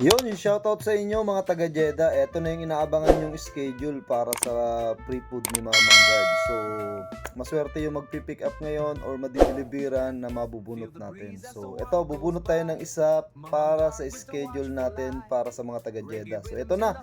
Yun, shoutout sa inyo mga taga Jeddah. Ito na yung inaabangan yung schedule para sa pre-food ni Mama Guard. So, maswerte yung magpi-pick up ngayon or madideliveran na mabubunot natin. So, ito, bubunot tayo ng isa para sa schedule natin para sa mga taga Jeddah. So, ito na.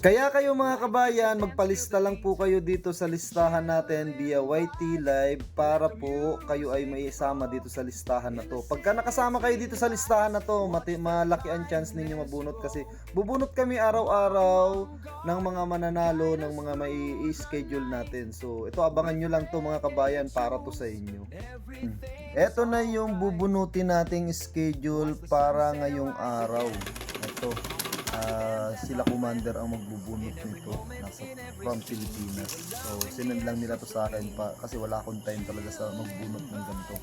Kaya kayo mga kabayan, magpalista lang po kayo dito sa listahan natin via YT Live para po kayo ay may isama dito sa listahan na to. Pagka nakasama kayo dito sa listahan na to, mati- malaki ang chance ninyo mabunot kasi bubunot kami araw-araw ng mga mananalo ng mga may schedule natin. So, ito abangan nyo lang to mga kabayan para to sa inyo. Hmm. Ito na yung bubunutin nating schedule para ngayong araw. Ito. Sila commander ang magbubunot nito nasa from Pilipinas. So, sinend lang nila to sa akin pa kasi wala akong time talaga sa magbunot ng ganito.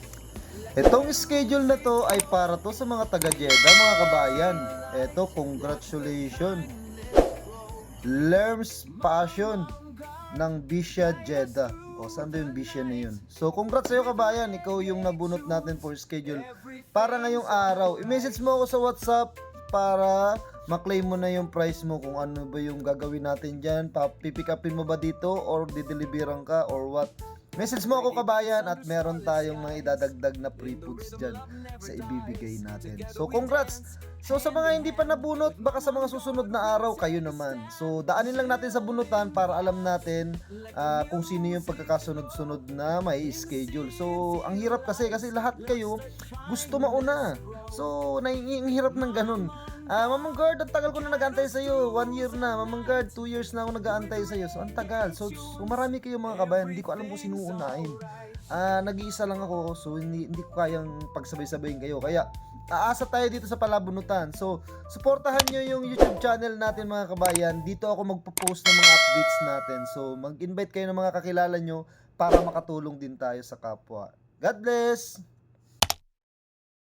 Itong schedule na to ay para to sa mga taga Jeddah, mga kabayan. Ito, congratulations. Lerms Passion ng Bisha Jeddah. O, saan ba yung Bisha na yun? So, congrats sa'yo kabayan. Ikaw yung nabunot natin for schedule para ngayong araw. I-message mo ako sa WhatsApp para maklaim mo na yung price mo kung ano ba yung gagawin natin dyan. Pipick upin mo ba dito or dideliveran ka or what? Message mo ako kabayan at meron tayong mga idadagdag na free foods dyan sa ibibigay natin. So congrats! So sa mga hindi pa nabunot, baka sa mga susunod na araw kayo naman. So daanin lang natin sa bunutan para alam natin ah, kung sino yung pagkakasunod-sunod na may schedule. So ang hirap kasi kasi lahat kayo gusto mauna. So nai- ang hirap ng ganun. Ah, Mamang Guard, ang tagal ko na nag-antay sa'yo. One year na. Mamang Guard, two years na ako nag-aantay sa'yo. So, ang tagal. So, so marami kayo mga kabayan. Hindi ko alam kung sino unahin. Ah, nag-iisa lang ako. So, hindi, hindi ko kayang pagsabay-sabayin kayo. Kaya, aasa tayo dito sa palabunutan. So, supportahan nyo yung YouTube channel natin mga kabayan. Dito ako magpo-post ng mga updates natin. So, mag-invite kayo ng mga kakilala nyo para makatulong din tayo sa kapwa. God bless!